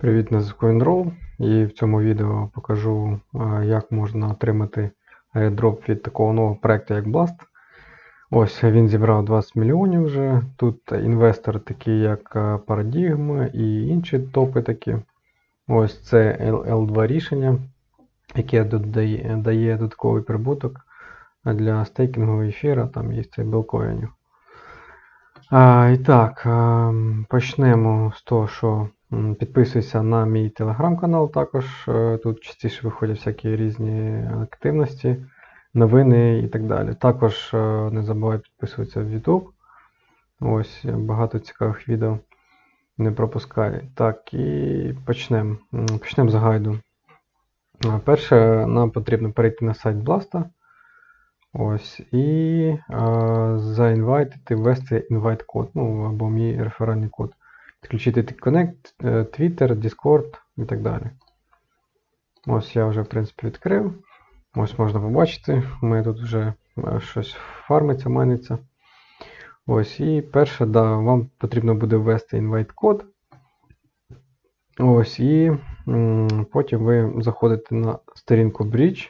Привіт, на зв'язку Enroll. І в цьому відео покажу, як можна отримати airdrop від такого нового проекту, як Blast. Ось він зібрав 20 мільйонів вже. Тут інвестори такі, як Paradigm і інші топи такі. Ось це L2 рішення, яке дає додатковий прибуток для стейкінгу ефіра, там є цей білкоїнів. І так, почнемо з того, що підписуйся на мій телеграм-канал також. е, Тут частіше виходять всякі різні активності, новини і так далі. Також е, не забувай підписуватися в YouTube. Ось е, багато цікавих відео. Не пропускай. Так, і почнемо. Почнемо з гайду. Перше, нам потрібно перейти на сайт Blast. Ось, і заінвайтити, ввести інвайт код, ну, або мій реферальний код. Підключити Connect, е, Twitter, Discord і так далі. Ось я вже, в принципі, відкрив. Ось можна побачити, у мене тут вже е, щось фармиться, майниться. Ось, і перше, да, вам потрібно буде ввести інвайт код. Ось, і потім ви заходите на сторінку Bridge.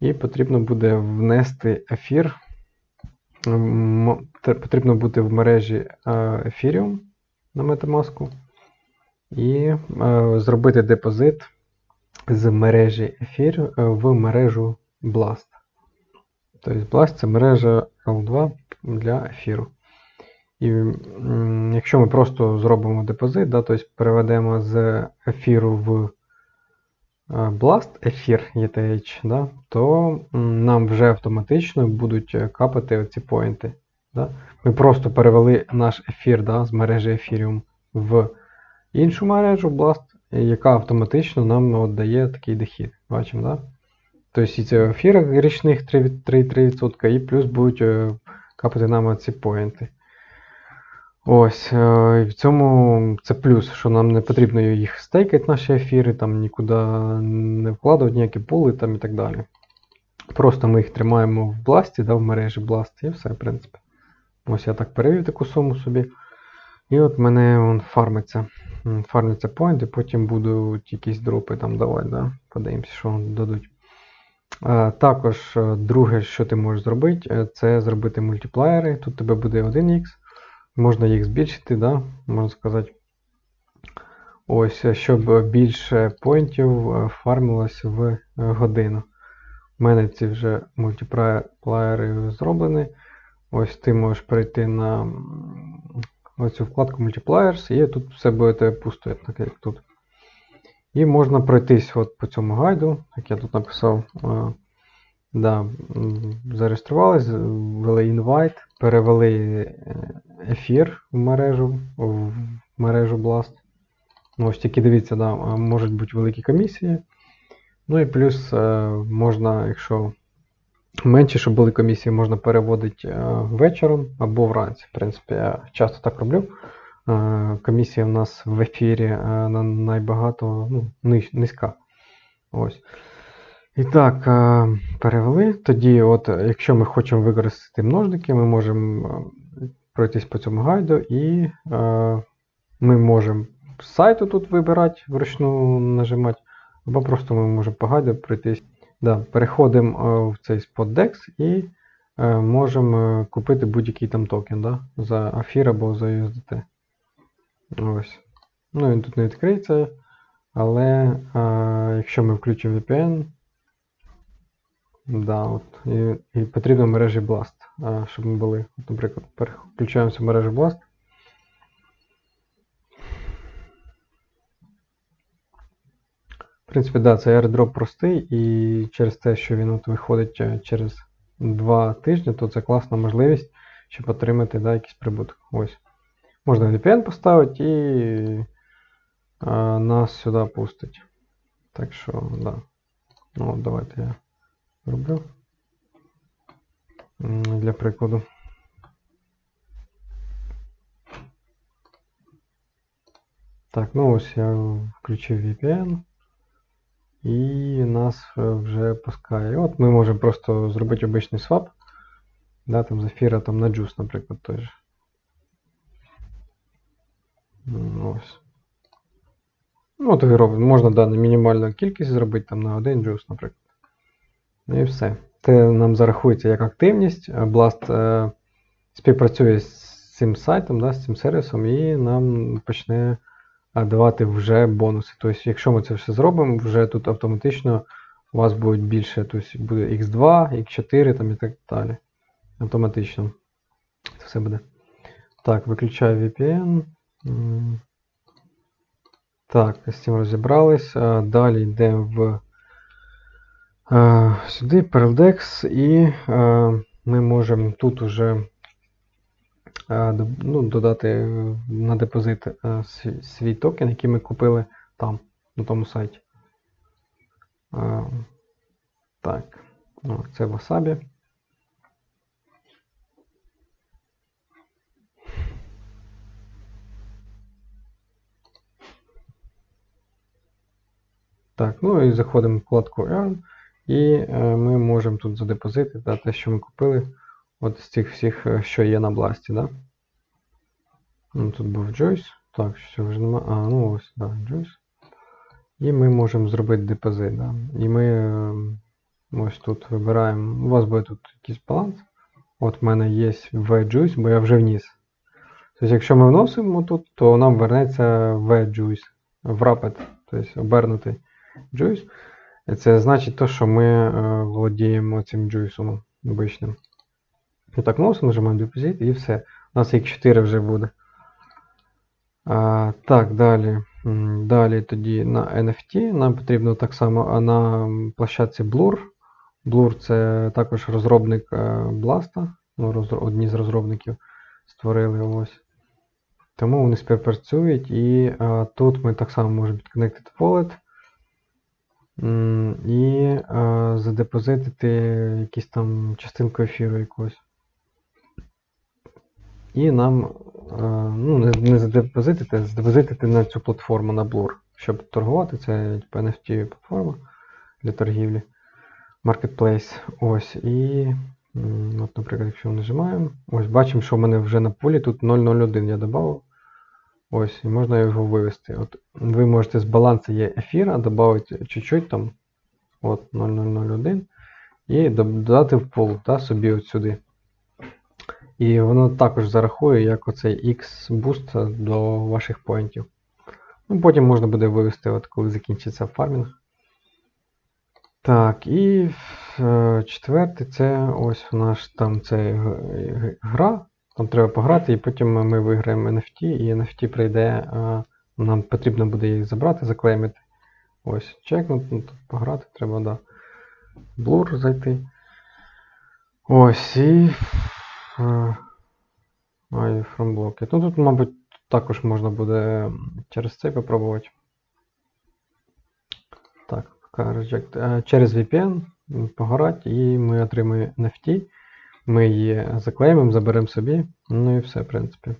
І потрібно буде внести ефір. Потрібно бути в мережі е, Ethereum на Metamask і е, зробити депозит з мережі Ефір в мережу Blast. Тобто Blast це мережа L2 для ефіру. І м, якщо ми просто зробимо депозит, да, тобто переведемо з ефіру в е, Blast ефір ETH, да, то нам вже автоматично будуть е, капати оці поінти. Да. Ми просто перевели наш ефір да, з мережі Ethereum в іншу мережу Blast, яка автоматично нам дає такий дохід. Бачимо, да? Тобто і це в ефірах річних 3%, 3,3% і плюс будуть е, капати нам ці поінти. Ось, е, і в цьому це плюс, що нам не потрібно їх стейкати, наші ефіри, там нікуди не вкладувати ніякі пули там і так далі. Просто ми їх тримаємо в бласті, да, в мережі Blast, і все, в принципі. Ось я так перевів таку суму собі. І от мене он фармиться. Фармиться point, і потім будуть якісь дропи там давати, да? Подивимося, що дадуть. Також е, друге, що ти можеш зробити, е, це зробити мультиплеєри. Тут тебе буде 1х. Можна їх збільшити, да? можна сказати. Ось, е, щоб більше поінтів фармилось в годину. У мене ці вже мультиплеєри зроблені. Ось ти можеш перейти на оцю вкладку Multipliers, і тут все буде тебе пусто, так як тут. І можна пройтись от по цьому гайду, як я тут написав. Е, Да, зареєструвались, ввели інвайт, перевели е, ефір в мережу, в мережу Blast. Ну, ось тільки дивіться, да, можуть бути великі комісії. Ну і плюс е, можна, якщо менше, щоб були комісії, можна переводити е, вечором або вранці. В принципі, я часто так роблю. Е, Комісія в нас в ефірі е, на найбагато ну, низька. Ось. І так, перевели. Тоді, от, якщо ми хочемо використати множники, ми можемо пройтись по цьому гайду і ми можемо з сайту тут вибирати, вручну нажимати, або просто ми можемо по гайду пройтись. Да, переходимо е, в цей SpotDex і е, можемо е, купити будь-який там токен да, за Афір або за USDT. Ось. Ну, він тут не відкриється, але е, якщо ми включимо VPN, да, от, і, і потрібно мережі Blast, е, щоб ми були. От, наприклад, переключаємося в мережу Blast. В принципі, да, це airdrop простий, і через те, що він от виходить е, через 2 тижні, то це класна можливість, щоб отримати да, якийсь прибуток. Ось. Можна VPN поставити і а, нас сюди пустить. Так що, да. Ну, от давайте я зроблю. Для прикладу. Так, ну ось я включив VPN. І нас е, вже пускає. От ми можемо просто зробити обичний свап. Да, там з ефіра там на Juice, наприклад, той же. Ось. Ну, от ви можна да, мінімальну кількість зробити там на один джус, наприклад. І все. Це нам зарахується як активність. Blast е, співпрацює з цим сайтом, да, з цим сервісом, і нам почне давати вже бонуси. Тобто, якщо ми це все зробимо, вже тут автоматично у вас буде більше, тобто буде X2, X4 там і так далі. Автоматично. Це все буде. Так, виключаю VPN. Так, з цим розібрались. Далі йдемо в е, сюди, Perldex, і е, ми можемо тут уже ну, додати е, на депозит е, свій, токен, який ми купили там, на тому сайті. Так, о, це Wasabi. Так, ну і заходимо в вкладку Earn, і е, ми можемо тут задепозити те, що ми купили от з цих всіх, е, що є на бласті. Да? Ну, тут був Joyce. Так, що вже немає. А, ну ось, да, Joyce. І ми можемо зробити депозит. Да? І ми е, ось тут вибираємо. У вас буде тут якийсь баланс. От в мене є V-Juice, бо я вже вніс. Тобто, якщо ми вносимо тут, то нам вернеться V-Juice в тобто обернутий Juice. Це значить то, що ми е, володіємо цим джуйсом обичним. Так, вносимо, нажимаємо депозит і все. У нас їх 4 вже буде. А, так, далі. Далі тоді на NFT. Нам потрібно так само на площадці Blur. Blur це також розробник е, Blast. Ну, одні з розробників створили ось. Тому вони співпрацюють і а, тут ми так само можемо підконектити wallet. І а, задепозитити якісь там частинку ефіру якогось. І нам ну, не, задепозитити, задепозитити на цю платформу на Blur. Щоб торгувати, це типу, NFT платформа для торгівлі. Marketplace. Ось. І, от, наприклад, якщо нажимаємо, ось бачимо, що в мене вже на полі тут 001 я додав. Ось, і можна його вивести. От ви можете з балансу є ефіра додати чуть-чуть там. От 0001. І додати в пул та, собі от сюди. І воно також зарахує як оцей X-буст до ваших поінтів. Ну, потім можна буде вивести, от коли закінчиться фармінг. Так, і е, четвертий це ось наш там це г- гра. Там треба пограти, і потім ми виграємо NFT, і NFT прийде. е, нам потрібно буде їх забрати, заклеймити. Ось, чекнути, ну, тут пограти треба, да. Blur зайти. Ось і. А, і from blocket. Ну тут, мабуть, також можна буде через цей попробувати. Так, reject. Е, Через VPN м, пограти, і ми отримаємо NFT. Ми її заклеїмо, заберемо собі. Ну і все, в принципі.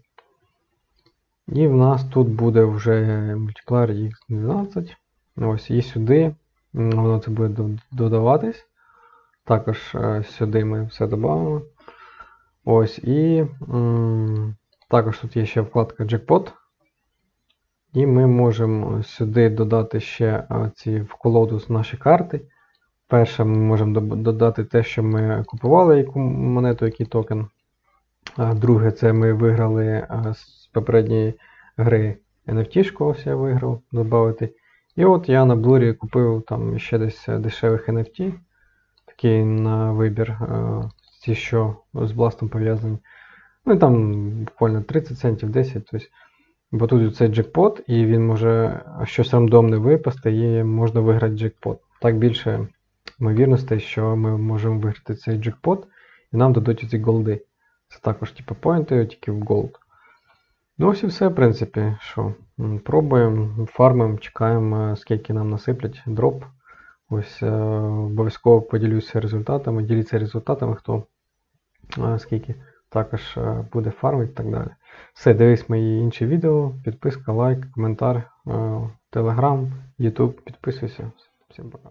І в нас тут буде вже мультиплеєр X12. Ось, і сюди воно це буде додаватись. Також е, сюди ми все додамо. Ось, і м, також тут є ще вкладка Jackpot. І ми можемо сюди додати ще ці в колоду з наші карти. Перше, ми можемо додати те, що ми купували, яку монету, який токен. Друге, це ми виграли з попередньої гри NFT-шку, ось я виграв, додати. І от я на блурі купив там ще десь е, дешевих NFT, такий на вибір, ті, що з бластом пов'язані. Ну і там буквально 30 центів, 10. Тобто, бо тут цей джекпот, і він може щось рандомне випасти, і можна виграти джекпот. Так більше ймовірностей, що ми можемо виграти цей джекпот, і нам дадуть ці голди. Це також типу поінти, тільки в голд. Ну ось і все, в принципі, що. Пробуємо, фармимо, чекаємо, скільки нам насиплять дроп. Ось е, обов'язково поділюся результатами, діліться результатами, хто е, скільки також е, буде фармити і так далі. Все, дивись мої інші відео, підписка, лайк, коментар, телеграм, Ютуб, підписуйся. Всім пока.